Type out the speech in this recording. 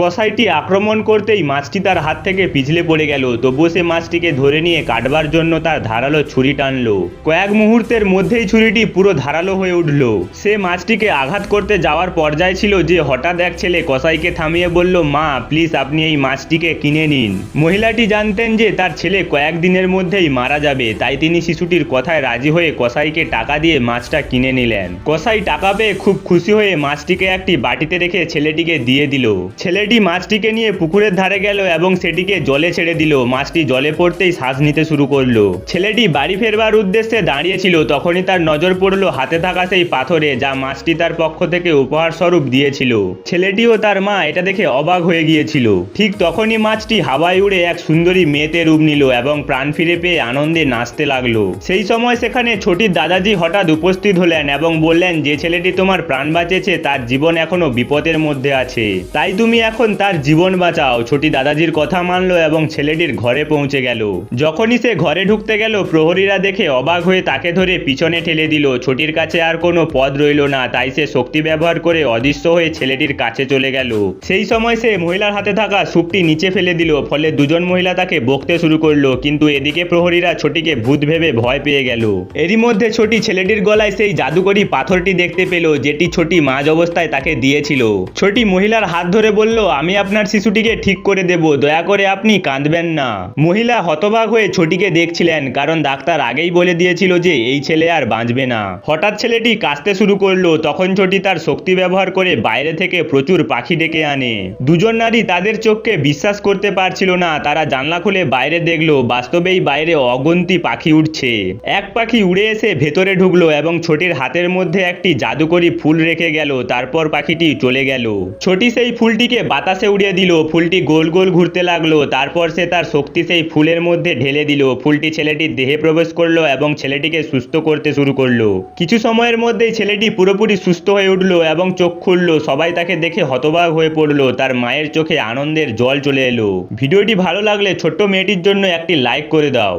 কসাইটি আক্রমণ করতেই মাছটি তার হাত থেকে পিছলে পড়ে গেল। তবুও সে মাছটিকে ধরে নিয়ে কাটবার জন্য তার ধারালো ছুরি টানল। কয়েক মুহূর্তের মধ্যেই ছুরিটি পুরো ধারালো হয়ে উঠল। সে মাছটিকে আঘাত করতে যাওয়ার পর্যায়ে ছিল যে হঠাৎ এক ছেলে কসাইকে থামিয়ে বলল, মা প্লিজ আপনি এই মাছটিকে কিনে নিন। মহিলাটি জানতেন যে তার ছেলে কয়েকদিনের মধ্যেই মারা যাবে, তাই তিনি শিশুটির কথায় রাজি হয়ে কসাইকে টাকা দিয়ে মাছটা কিনে নিলেন। কসাই টাকা পেয়ে খুব খুশি হয়ে মাছটিকে একটি বাটিতে রেখে ছেলেটিকে দিয়ে দিল। ছেলেটি মাছটিকে নিয়ে পুকুরের ধারে গেল এবং সেটিকে জলে ছেড়ে দিল। মাছটি জলে পড়তেই শ্বাস নিতে শুরু করল। ছেলেটি বাড়ি ফেরবার উদ্দেশ্যে দাঁড়িয়েছিল। তখনই তার নজর পড়ল হাতে থাকা সেই পাথরে যা মাছটি তার পক্ষ থেকে উপহার স্বরূপ দিয়েছিল। ছেলেটি ও তার মা এটা দেখে অবাক হয়ে গিয়েছিল। ঠিক তখনই মাছটি হাওয়ায় উড়ে এক সুন্দরী মেয়েতে রূপ নিল এবং প্রাণ ফিরে পেয়ে আনন্দে নাচতে লাগল। সেই সময় সেখানে ছোটির দাদাজি হঠাৎ উপস্থিত হলেন এবং বললেন, যে ছেলেটি তোমার প্রাণ বাঁচেছে তার জীবন এখনও বিপদের মধ্যে আছে। তাই তুমি এখন তার জীবন বাঁচাও। ছোটি দাদাজির কথা মানলো এবং ছেলেটির ঘরে পৌঁছে গেল। যখনই সে ঘরে ঢুকতে গেল, প্রহরীরা দেখে অবাক হয়ে তাকে ধরে পিছনে ঠেলে দিল। ছোটির কাছে আর কোনো পদ রইল না, তাই সে শক্তি ব্যবহার করে অদৃশ্য হয়ে ছেলেটির কাছে চলে গেল। সেই সময় সে মহিলার হাতে থাকা সুপটি নিচে ফেলে দিল, ফলে দুজন মহিলা তাকে বকতে শুরু করল। কিন্তু এদিকে প্রহরীরা ছোটিকে ভূত ভেবে ভয় পেয়ে গেল। এরই মধ্যে ছোটি ছেলেটির গলায় সেই জাদুকরি পাথরটি দেখতে পেল, যেটি ছোটি মাঝ অবস্থায় তাকে দিয়েছিল। ছোটি মহিলার হাত ধরে বলল আমি আপনার শিশুটিকে ঠিক করে দেব, দয়া করে আপনি কাঁদবেন না। মহিলা হতবাক হয়ে ছোটিকে দেখছিলেন, কারণ ডাক্তার আগেই বলে দিয়েছিল যে এই ছেলে আর বাঁচবে না। হঠাৎ ছেলেটি কাঁদতে শুরু করল, তখন ছোটি তার শক্তি ব্যবহার করে বাইরে থেকে প্রচুর পাখি ডেকে আনে। দুজন নারী তাদের চোখকে বিশ্বাস করতে পারছিল না, তারা জানলা খুলে বাইরে দেখল, বাস্তবেই বাইরে অগন্তি পাখি উঠছে এক পাখি উড়ে এসে ভেতরে ঢুকলো এবং ছোটির হাতের মধ্যে একটি জাদুকরি ফুল রেখে গেল, তারপর পাখিটি চলে গেল। ছোটি সেই ফুলটিকে বাতাসে উড়িয়ে দিল, ফুলটি গোল গোল ঘুরতে লাগল, তারপর সে তার শক্তি সেই ফুলের মধ্যে ঢেলে দিল, ফুলটি ছেলেটির দেহে প্রবেশ করল এবং ছেলেটিকে সুস্থ করতে শুরু করল। কিছু সময়ের মধ্যেই ছেলেটি পুরোপুরি সুস্থ হয়ে উঠল এবং চোখ খুললো, সবাই তাকে দেখে হতবাক হয়ে পড়ল, তার মায়ের চোখে আনন্দের জল চলে এলো। ভিডিওটি ভালো লাগলে ছোট্ট মেয়েটির জন্য একটি লাইক করে দাও।